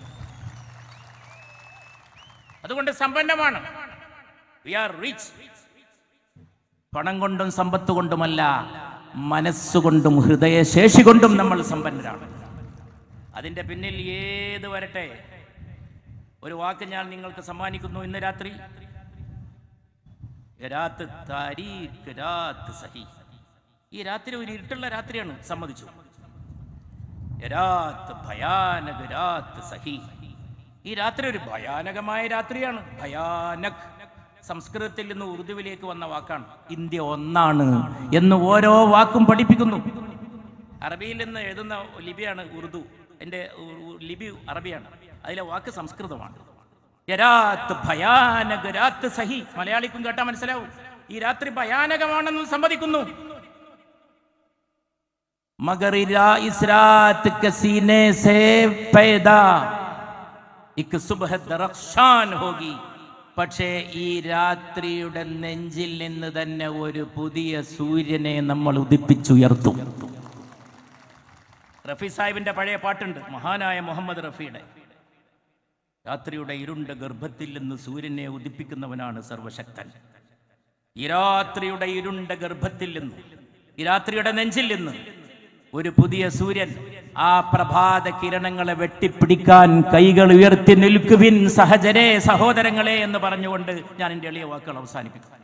അതുകൊണ്ട് സമ്പന്നമാണ്. വി ആർ റിച്ച് പണം കൊണ്ടും സമ്പത്ത് കൊണ്ടുമല്ല. മനസ്സുകൊണ്ടും ഹൃദയശേഷി കൊണ്ടും നമ്മൾ സമ്പന്നരാണ്. അതിന്റെ പിന്നിൽ ഏത് വരട്ടെ? ഒരു വാക്ക് ഞാൻ നിങ്ങൾക്ക് സമ്മാനിക്കുന്നു ഇന്ന് രാത്രി. സഹി. ഈ രാത്രി ഒരു ഇരുട്ടുള്ള രാത്രിയാണ് സമ്മതിച്ചു. ഭയാനക് സഹി. ഈ രാത്രി ഒരു ഭയാനകമായ രാത്രിയാണ്. ഭയാനക്. സംസ്കൃതത്തിൽ നിന്ന് ഉറുദുവിലേക്ക് വന്ന വാക്കാണ്. ഇന്ത്യ ഒന്നാണ് എന്ന് ഓരോ വാക്കും പഠിപ്പിക്കുന്നു. അറബിയിൽ നിന്ന് എഴുതുന്ന ലിപിയാണ് ഉറുദു. എന്റെ ലിപി അറബിയാണ്. അതിലെ വാക്ക് സംസ്കൃതമാണ്. ഭയാനക രാത്ത് സഹി. മലയാളിക്കും കേട്ടാൽ മനസ്സിലാവും. ഈ രാത്രി ഭയാനകമാണെന്ന് സമ്മതിക്കുന്നു. മഗർ സേ പൈദാ. ഇക് സുബഹ ദർഖ്ശാൻ ഹോഗി പക്ഷേ ഈ രാത്രിയുടെ നെഞ്ചിൽ നിന്ന് തന്നെ ഒരു പുതിയ സൂര്യനെ നമ്മൾ ഉദിപ്പിച്ചുയർത്തും. റഫി സാഹിബിന്റെ പഴയ പാട്ടുണ്ട് മഹാനായ മുഹമ്മദ് റഫിയുടെ. രാത്രിയുടെ ഇരുണ്ട ഗർഭത്തിൽ നിന്ന് സൂര്യനെ ഉദിപ്പിക്കുന്നവനാണ് സർവശക്തൻ. ഈ രാത്രിയുടെ ഇരുണ്ട ഗർഭത്തിൽ നിന്ന് ഈ രാത്രിയുടെ നെഞ്ചിൽ നിന്ന് ഒരു പുതിയ സൂര്യൻ ആ പ്രഭാത കിരണങ്ങളെ വെട്ടിപ്പിടിക്കാൻ കൈകൾ ഉയർത്തി നിൽക്കുവിൻ സഹജരെ സഹോദരങ്ങളെ എന്ന് പറഞ്ഞുകൊണ്ട് ഞാൻ എന്റെ എളിയ വാക്കുകൾ അവസാനിപ്പിക്കും